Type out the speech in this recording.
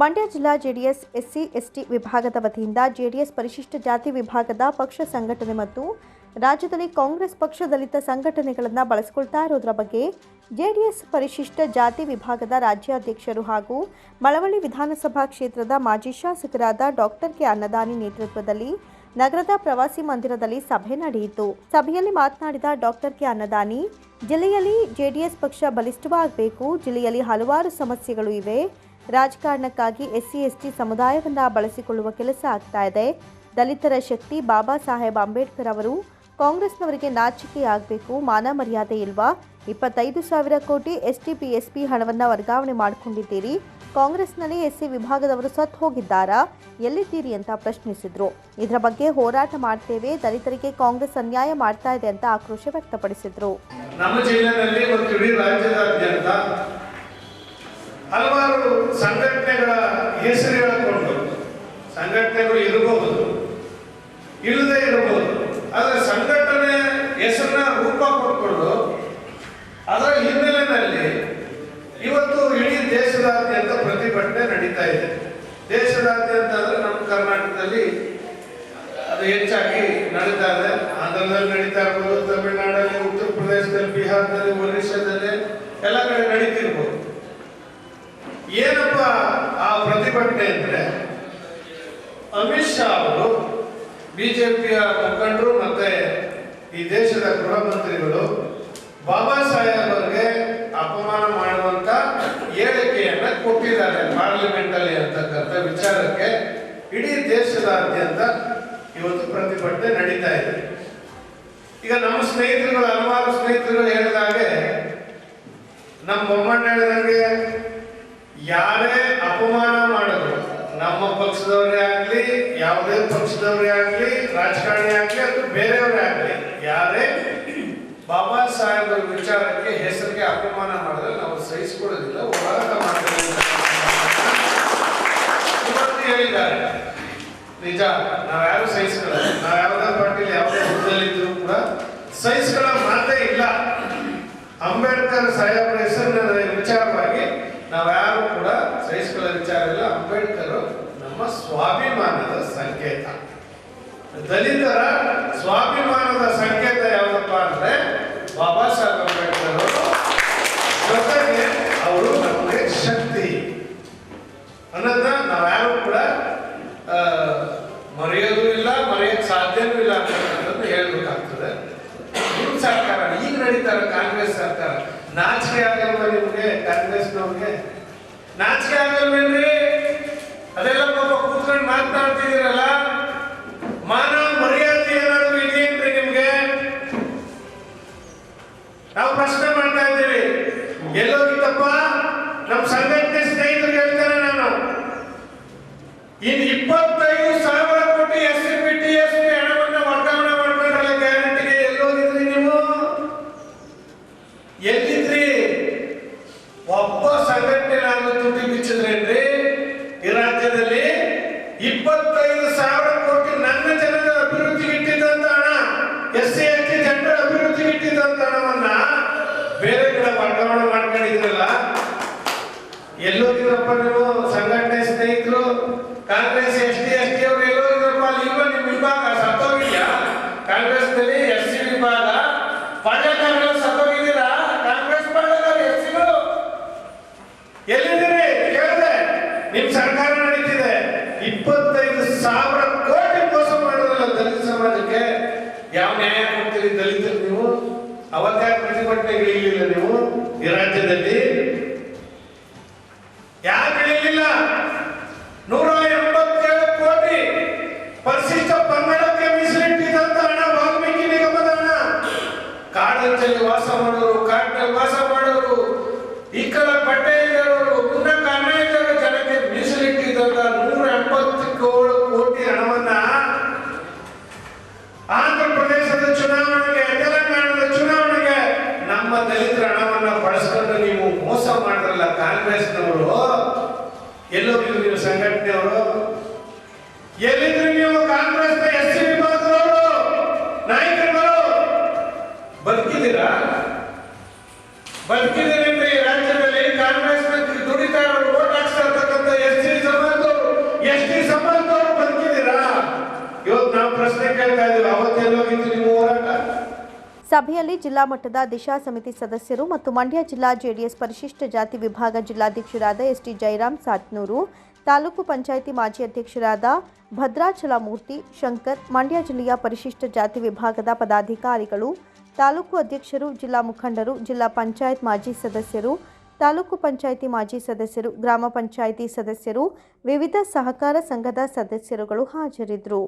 ಮಂಡ್ಯ ಜಿಲ್ಲಾ JDS, SC, ST ವಿಭಾಗದ ವತಿಯಿಂದ ಜೆಡಿಎಸ್ ಪರಿಶಿಷ್ಟ ಜಾತಿ ವಿಭಾಗದ ಪಕ್ಷ ಸಂಘಟನೆ ಮತ್ತು ರಾಜ್ಯದಲ್ಲಿ ಕಾಂಗ್ರೆಸ್ ಪಕ್ಷ ದಲಿತ ಸಂಘಟನೆಗಳನ್ನು ಬಳಸಿಕೊಳ್ತಾ ಇರೋದ್ರ ಬಗ್ಗೆ ಜೆಡಿಎಸ್ ಪರಿಶಿಷ್ಟ ಜಾತಿ ವಿಭಾಗದ ರಾಜ್ಯಾಧ್ಯಕ್ಷರು ಹಾಗೂ ಮಳವಳ್ಳಿ ವಿಧಾನಸಭಾ ಕ್ಷೇತ್ರದ ಮಾಜಿ ಶಾಸಕರಾದ ಡಾಕ್ಟರ್ ಕೆ ಅನ್ನದಾನಿ ನೇತೃತ್ವದಲ್ಲಿ ನಗರದ ಪ್ರವಾಸಿ ಮಂದಿರದಲ್ಲಿ ಸಭೆ ನಡೆಯಿತು. ಸಭೆಯಲ್ಲಿ ಮಾತನಾಡಿದ ಡಾಕ್ಟರ್ ಕೆ ಅನ್ನದಾನಿ, ಜಿಲ್ಲೆಯಲ್ಲಿ ಜೆಡಿಎಸ್ ಪಕ್ಷ ಬಲಿಷ್ಠವಾಗಬೇಕು, ಜಿಲ್ಲೆಯಲ್ಲಿ ಹಲವಾರು ಸಮಸ್ಯೆಗಳು ಇವೆ ರಾಜಕಾರಣಕ್ಕಾಗಿ ಎಸ್ಸಿ, ಎಸ್ಟಿ ಸಮುದಾಯವನ್ನು ಬಳಸಿಕೊಳ್ಳುವ ಕೆಲಸ ಆಗ್ತಾ ಇದೆ. ದಲಿತರ ಶಕ್ತಿ ಬಾಬಾ ಸಾಹೇಬ್ ಅಂಬೇಡ್ಕರ್ ಅವರು, ಕಾಂಗ್ರೆಸ್ನವರಿಗೆ ನಾಚಿಕೆಯಾಗಬೇಕು ಮಾನ ಮರ್ಯಾದೆ ಇಲ್ವಾ? ಇಪ್ಪತ್ತೈದು ಸಾವಿರ ಕೋಟಿ ಎಸ್ಟಿ, ಪಿ ಹಣವನ್ನು ವರ್ಗಾವಣೆ ಮಾಡಿಕೊಂಡಿದ್ದೀರಿ. ಕಾಂಗ್ರೆಸ್ನಲ್ಲಿ ಎಸ್ಸಿ ವಿಭಾಗದವರು ಸತ್ತು ಹೋಗಿದ್ದಾರಾ? ಎಲ್ಲಿದ್ದೀರಿ ಅಂತ ಪ್ರಶ್ನಿಸಿದ್ರು. ಇದರ ಬಗ್ಗೆ ಹೋರಾಟ ಮಾಡ್ತೇವೆ, ದಲಿತರಿಗೆ ಕಾಂಗ್ರೆಸ್ ಅನ್ಯಾಯ ಮಾಡ್ತಾ ಇದೆ ಅಂತ ಆಕ್ರೋಶ ವ್ಯಕ್ತಪಡಿಸಿದ್ರು. ನಮ್ಮ ಜಿಲ್ಲೆಯಲ್ಲಿ ಹಲವಾರು ಸಂಘಟನೆಗಳ ಹೆಸರು ಹೇಳಿಕೊಂಡು ಸಂಘಟನೆಗಳು ಇರಬಹುದು. ಇಲ್ಲದೆ ಇರಬಹುದು. ಆದರೆ ಸಂಘಟನೆ ಹೆಸರನ್ನ ರೂಪ ಕೊಟ್ಕೊಂಡು ಅದರ ಹಿನ್ನೆಲೆಯಲ್ಲಿ ಇವತ್ತು ಇಡೀ ದೇಶದಾದ್ಯಂತ ಪ್ರತಿಭಟನೆ ನಡೀತಾ ಇದೆ. ದೇಶದಾದ್ಯಂತ ಅಂದರೆ ನಮ್ಮ ಕರ್ನಾಟಕದಲ್ಲಿ ಅದು ಹೆಚ್ಚಾಗಿ ನಡೀತಾ ಇದೆ. ಆಂಧ್ರದಲ್ಲಿ ನಡೀತಾ ಇರ್ಬೋದು, ತಮಿಳುನಾಡಲ್ಲಿ ಉತ್ತರ ಪ್ರದೇಶದಲ್ಲಿ ಬಿಹಾರದಲ್ಲಿ, ಒರಿಸ್ಸಾದಲ್ಲಿ ಎಲ್ಲ ಏನಪ್ಪ ಆ ಪ್ರತಿಭಟನೆ ಅಂದ್ರೆ? ಅಮಿತ್ ಶಾ ಅವರು ಬಿಜೆಪಿಯ ಮುಖಂಡರು ಮತ್ತೆ ಈ ದೇಶದ ಗೃಹ ಮಂತ್ರಿಗಳು ಬಾಬಾ ಸಾಹೇಬ್ ಅವರಿಗೆ ಅಪಮಾನ ಮಾಡುವಂತ ಹೇಳಿಕೆಯನ್ನ ಕೊಟ್ಟಿದ್ದಾರೆ ಪಾರ್ಲಿಮೆಂಟ್ ಅಲ್ಲಿ ಅಂತಕ್ಕಂಥ ವಿಚಾರಕ್ಕೆ. ಇಡೀ ದೇಶದಾದ್ಯಂತ ಇವತ್ತು ಪ್ರತಿಭಟನೆ ನಡೀತಾ ಇದೆ. ಈಗ ನಮ್ಮ ಸ್ನೇಹಿತರುಗಳು, ಹಲವಾರು ಸ್ನೇಹಿತರುಗಳು ಹೇಳಿದಾಗೆ ನಮ್ಮ ಬೊಮ್ಮಣ್ಣ ಹೇಳಿದಂಗೆ ಯಾರೇ ಅಪಮಾನ ಮಾಡಿದ್ರು, ನಮ್ಮ ಪಕ್ಷದವರೇ ಆಗಲಿ, ಯಾವುದೇ ಪಕ್ಷದವರೇ ಆಗಲಿ, ರಾಜಕಾರಣಿ ಆಗಲಿ ಅಥವಾ ಬೇರೆಯವರೇ ಆಗಲಿ, ಯಾರೇ ಬಾಬಾ ಸಾಹೇಬರ ವಿಚಾರಕ್ಕೆ ಹೆಸರಿಗೆ ಅಪಮಾನ ಮಾಡಿದ್ರೆ ನಾವು ಸಹಿಸಿಕೊಳ್ಳೋದಿಲ್ಲ, ಹೋರಾಟ ಮಾಡ್ತೀವಿ ಹೇಳಿದ್ದಾರೆ. ನಿಜ ನಾವ್ಯಾರು ಸಹಿಸ್ಕೊಳ್ಳಲ್ಲ. ನಾವು ಯಾವುದೇ ಪಾರ್ಟಿಲಿ ಯಾವುದೇ ಹುದ್ದೆಯಲ್ಲಿದ್ರು ಕೂಡ ಸಹಿಸ್ಕೊಳ್ಳೋ ಮಾತೇ ಇಲ್ಲ. ಅಂಬೇಡ್ಕರ್ ಸಾಹೇಬರ ಹೆಸರಿನ ವಿಚಾರವಾಗಿ ನಾವ್ಯಾರು ಕೂಡ ಸಹಿಸ್ಕೊಳ್ಳೋ ವಿಚಾರ ಇಲ್ಲ ಅಂಬೇಡ್ಕರ್ ನಮ್ಮ ಸ್ವಾಭಿಮಾನದ ಸಂಕೇತ. ದಲಿತರ ಕಾಂಗ್ರೆಸ್ನವ್ರಿಗೆ. ನಾಚಿಕೆ ಆಗಲ್ವೇನ್ರಿ? ಅದೆಲ್ಲ ಪಾಪ ಕೂತ್ಕೊಂಡು ಮಾತನಾಡ್ತಿದ್ದೀರಲ್ಲ ಮಾನವ ಮರ್ಯಾದೆ ಏನಾದ್ರು ಇದೆಯೇನ್ರಿ ನಿಮ್ಗೆ? ನಾವು ಪ್ರಶ್ನೆ ಮಾಡ್ತಾ ಇದ್ದೀವಿ. ಎಲ್ಲೋಗಿತ್ತಪ್ಪ? ನಮ್ಮ ಸಂಘಟನೆ ಸ್ನೇಹಿತರು ಹೇಳ್ತಾರೆ ನಾನು. ಇನ್ ಇಪ್ಪತ್ತೈದು ಮಾಡ್ಕೊಂಡಿದ್ರಲ್ಲ ಎಲ್ಲೋಗಿದ್ರಪ್ಪ ನೀವು ಸಂಘಟನೆ ಸ್ನೇಹಿತರು, Congress S T S T ಅವರು ಎಲ್ಲೋಗಿದ್ರಪ್ಪ ಅಲ್ಲಿ ಇಲ್ವಾ ನಿಮ್ ವಿಭಾಗ? ಸತ್ತೋಗಿದ್ಯಾ? ಕಾಂಗ್ರೆಸ್ನಲ್ಲಿ ಎಸ್ ಸಿ ವಿಭಾಗ. ಕಾಂಗ್ರೆಸ್ ಸತ್ತೋಗಿದ್ದೀರಾ? ಕಾಂಗ್ರೆಸ್ ಪಾಳ್ಯಗಾರ ಎಸ್ ಸಿಗಳು. ಎಲ್ಲಿದ್ದೀರಿ? ಕೇಳಿದೆ. ನಿಮ್ ಸರ್ಕಾರ ನಡೀತಿದೆ. ಇಪ್ಪತ್ತೈದು ಸಾವಿರ ಕೋಟಿ ಮೋಸ ಮಾಡಿದ್ರಲ್ಲ ದಲಿತ ಸಮಾಜಕ್ಕೆ. ಯಾವ ನ್ಯಾಯ ಕೊಡ್ತೀರಿ ದಲಿತರು ನೀವು? ಅವತ್ತೇ ಪ್ರತಿಭಟನೆಗೆ ಇರಲಿಲ್ಲ ನೀವು ಈ ರಾಜ್ಯದಲ್ಲಿ. ಮೋಸ ಮಾಡಿದ್ರಲ್ಲ, ಕಾಂಗ್ರೆಸ್ನವರು, ಎಲ್ಲೋ ನೀವು ಸಂಘಟನೆಯವರು, ಎಲ್ಲಿದ್ರು ನೀವು ಕಾಂಗ್ರೆಸ್ ಎಸ್ ಸಿ ವಿಭಾಗದವರು ನಾಯಕರುಗಳು? ಬದುಕಿದ್ದೀರಾ? ಬದುಕಿದ್ದೀರಿ ರಾಜ್ಯದಲ್ಲಿ ಕಾಂಗ್ರೆಸ್ ದುಡಿತಾ ಇರೋರು ಓಟ್ ಹಾಕ್ಸ್ತಾ ಇರ್ತಕ್ಕಂಥ ಎಸ್ ಸಿ ಸಂಬಂಧವರು, ಎಸ್ ಟಿ ಸಂಬಂಧವರು ಬದುಕಿದ್ದೀರಾ? ಇವತ್ತು ನಾವು ಪ್ರಶ್ನೆ ಕೇಳ್ತಾ ಇದೀವಿ ಅವತ್ತೆಲ್ಲೋಗಿದ್ದೀರಿ ಸಭೆಯಲ್ಲಿ ಜಿಲ್ಲಾ ಮಟ್ಟದ ದಿಶಾ ಸಮಿತಿ ಸದಸ್ಯರು ಮತ್ತು ಮಂಡ್ಯ ಜಿಲ್ಲಾ ಜೆಡಿಎಸ್ ಪರಿಶಿಷ್ಟ ಜಾತಿ ವಿಭಾಗ ಜಿಲ್ಲಾಧ್ಯಕ್ಷರಾದ ಎಸ್ಟಿ ಜಯರಾಮ್ ಸಾತ್ನೂರು, ತಾಲೂಕು ಪಂಚಾಯಿತಿ ಮಾಜಿ ಅಧ್ಯಕ್ಷರಾದ ಭದ್ರಾಚಲಮೂರ್ತಿ ಶಂಕರ್, ಮಂಡ್ಯ ಜಿಲ್ಲೆಯ ಪರಿಶಿಷ್ಟ ಜಾತಿ ವಿಭಾಗದ ಪದಾಧಿಕಾರಿಗಳು, ತಾಲೂಕು ಅಧ್ಯಕ್ಷರು, ಜಿಲ್ಲಾ ಮುಖಂಡರು, ಜಿಲ್ಲಾ ಪಂಚಾಯತ್ ಮಾಜಿ ಸದಸ್ಯರು, ತಾಲೂಕು ಪಂಚಾಯಿತಿ ಮಾಜಿ ಸದಸ್ಯರು, ಗ್ರಾಮ ಪಂಚಾಯಿತಿ ಸದಸ್ಯರು, ವಿವಿಧ ಸಹಕಾರ ಸಂಘದ ಸದಸ್ಯರುಗಳು ಹಾಜರಿದ್ದರು.